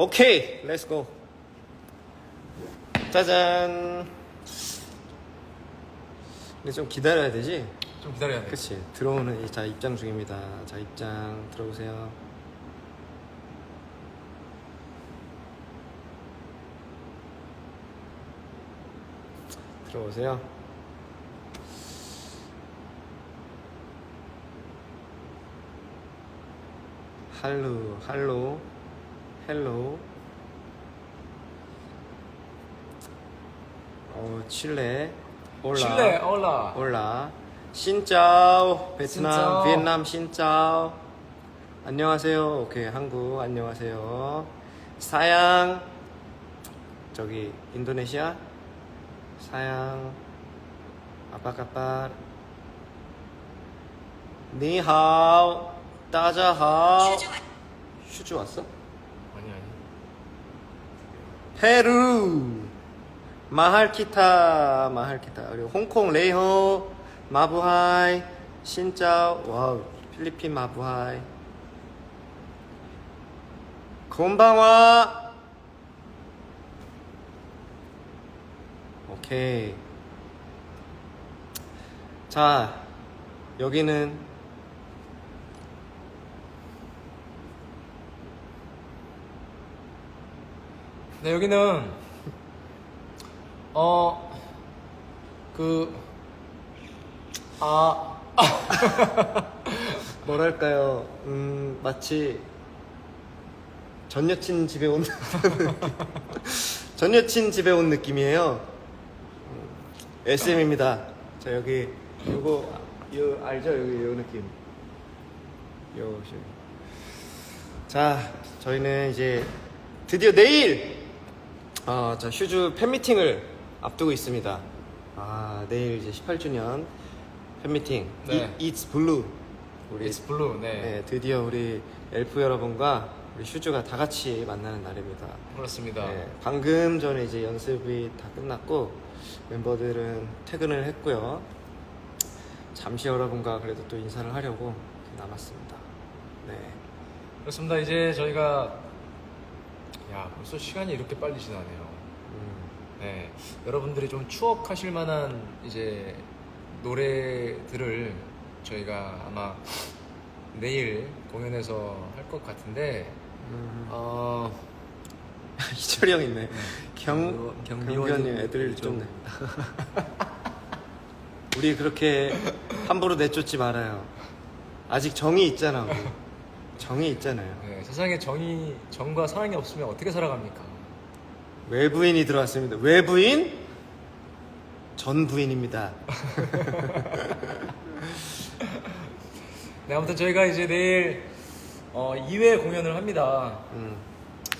오케이, 렛츠고. 짜잔. 근데 좀 기다려야 되지? 좀 기다려야 돼. 그치. 들어오는, 이- 자, 입장 중입니다. 자, 입장 들어오세요. 들어오세요. 할로, 할로, 헬로. 어, 칠레. 올라. 칠레, 올라. 올라. 신짜오. 베트남, 신짜오. 비엔남 신짜오. 안녕하세요. 오케이. 한국 안녕하세요. 사양. 저기 인도네시아. 사양. 아빠까빠. 니하오. 따자하오. 슈즈 왔어? 페루. 마할키타 마할키타. 그리고 홍콩 레이호 마부하이 신짜오 와우 필리핀 마부하이. 곤방와. 오케이. 자 여기는 네 여기는 어, 어그 아. 뭐랄까요? 음 마치 전 여친 집에 온 전 여친 집에 온 느낌이에요. 음, SM입니다. 자 여기 요거 요 알죠? 여기 요 느낌. 요. 자 저희는 이제 드디어 내일 어, 자 슈즈 팬미팅을 앞두고 있습니다 아 내일 이제 18주년 팬미팅 네. 이- It's Blue 우리 It's blue. 네. 네, 드디어 우리 엘프 여러분과 우리 슈즈가 다 같이 만나는 날입니다. 그렇습니다. 네, 방금 전에 이제 연습이 다 끝났고 멤버들은 퇴근을 했고요. 잠시 여러분과 그래도 또 인사를 하려고 남았습니다. 네. 그렇습니다. 이제 저희가 야 벌써 시간이 이렇게 빨리 지나네요. 음, 네, 여러분들이 좀 추억하실 만한 이제 노래들을 저희가 아마 내일 공연에서 할 것 같은데 음. 어, 희철이 형 있네. 경, 경미원- 경미원님 애들 좀 내. 우리 그렇게 함부로 내쫓지 말아요. 아직 정이 있잖아, 우리. 정이 있잖아요. 네, 세상에 정이 정과 사랑이 없으면 어떻게 살아갑니까? 외부인이 들어왔습니다. 외부인? 전 부인입니다. 네, 아무튼 저희가 이제 내일 어, 2회 공연을 합니다. 음,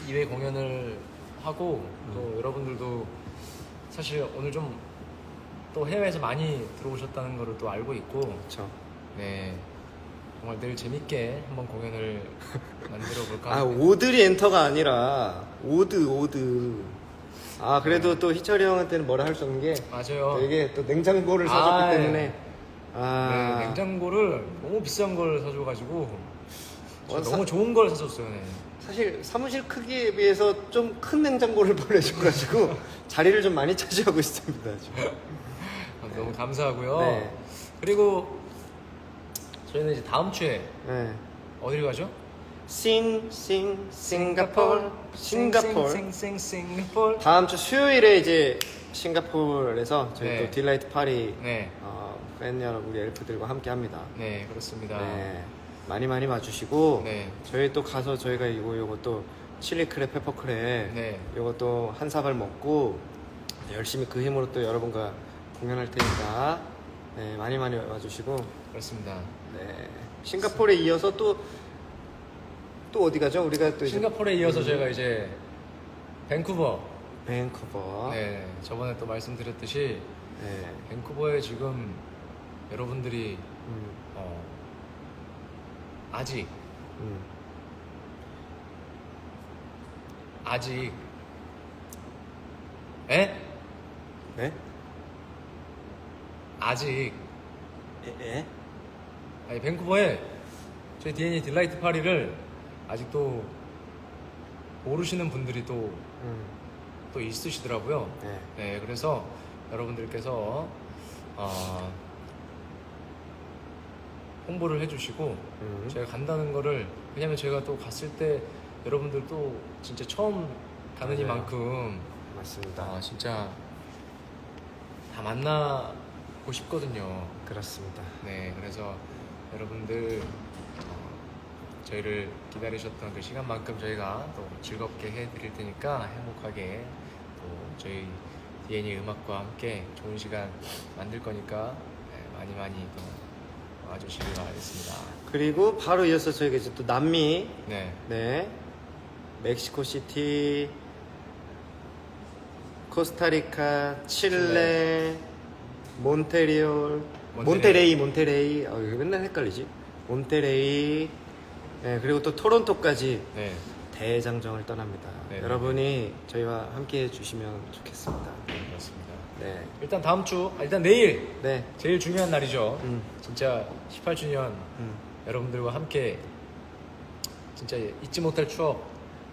2회 공연을 하고 또 여러분들도 사실 오늘 좀 또 해외에서 많이 들어오셨다는 거를 또 알고 있고 그렇죠. 네 정말 내일 재밌게 한번 공연을 만들어 볼까 아, 합니다. 오드리 엔터가 아니라 오드, 오드. 아, 그래도 또 희철이 형한테는 뭐라 할 수 없는 게 맞아요. 되게 또 냉장고를 사줬기 아, 때문에 네. 아, 네, 냉장고를 너무 비싼 걸 사줘가지고 어, 사- 너무 좋은 걸 사줬어요. 네. 사실 사무실 크기에 비해서 좀 큰 냉장고를 보내줘가지고 자리를 좀 많이 차지하고 있습니다. 지금. 아, 너무 감사하고요. 네. 그리고 저희는 이제 다음 주에 네. 어디를 가죠? 싱, 싱, 싱가폴, 싱가폴. 싱싱싱 싱가폴. 다음 주 수요일에 이제 싱가포르에서 저희 네. 또 딜라이트 파리 네, 어, 팬 여러분 우리 엘프들과 함께 합니다. 네 그렇습니다. 네. 많이 많이 와주시고 네. 저희 또 가서 저희가 이거 요거 또 칠리 크랩 페퍼 크랩 네. 요거 또 한 사발 먹고 열심히 그 힘으로 또 여러분과 공연할 테니까 네, 많이 많이 와주시고 그렇습니다. 네. 싱가포르에 이어서 또 또 어디 가죠? 우리가 또 이제 싱가포르에 이어서 저희가 이제 밴쿠버. 밴쿠버. 네, 저번에 또 말씀드렸듯이 네. 밴쿠버에 지금 여러분들이 음, 어, 아직 음. 아직 에? 네? 아직 에? 에? 아니 밴쿠버에 저희 DNA 딜라이트 파리를 아직도 모르시는 분들이 또, 음, 또 있으시더라고요. 네. 네, 그래서 여러분들께서 어, 홍보를 해주시고 음. 제가 간다는 거를 왜냐면 제가 또 갔을 때 여러분들도 진짜 처음 가는 맞아요. 이만큼 맞습니다. 아, 진짜 다 만나 고 싶거든요. 그렇습니다. 네, 그래서 여러분들 어, 저희를 기다리셨던 그 시간만큼 저희가 또 즐겁게 해드릴 테니까 행복하게 또 저희 DN이 음악과 함께 좋은 시간 만들 거니까 네, 많이 많이 또 와주시길 바라겠습니다. 그리고 바로 이어서 저희가 이제 또 남미, 네, 네, 멕시코 시티, 코스타리카, 칠레, 몬테리올, 몬테레이, 몬테레이, 어, 이거 맨날 헷갈리지? 몬테레이, 네, 그리고 또 토론토까지 네, 대장정을 떠납니다. 네. 여러분이 저희와 함께 해주시면 좋겠습니다. 그렇습니다. 네, 일단 다음 주, 아, 일단 내일 네, 제일 중요한 날이죠. 음, 진짜 18주년 음, 여러분들과 함께 진짜 잊지 못할 추억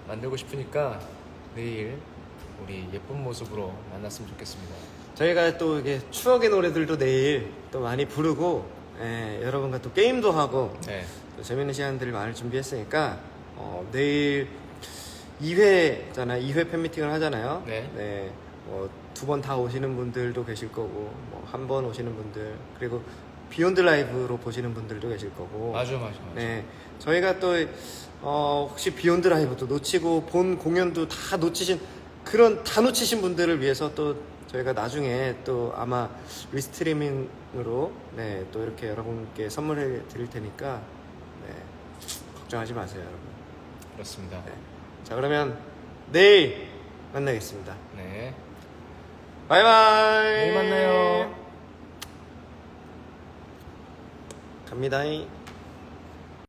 만들고 싶으니까 내일 우리 예쁜 모습으로 만났으면 좋겠습니다. 저희가 또 이게 추억의 노래들도 내일 또 많이 부르고, 예, 여러분과 또 게임도 하고, 네, 또 재밌는 시간들을 많이 준비했으니까 어, 내일 2회잖아. 2회 팬미팅을 하잖아요. 네. 뭐 두 번 다 오시는 분들도 계실 거고 뭐 한 번 오시는 분들 그리고 비욘드 라이브로 보시는 분들도 계실 거고. 맞아, 맞아, 맞아. 네. 저희가 또 어, 혹시 비욘드 라이브도 놓치고 본 공연도 다 놓치신 그런 다 놓치신 분들을 위해서 또 저희가 나중에 또 아마 리스트리밍으로 네, 또 이렇게 여러분께 선물해 드릴 테니까 네, 걱정하지 마세요 여러분 그렇습니다. 네. 자 그러면 내일 만나겠습니다 네. 바이바이 내일 만나요. 갑니다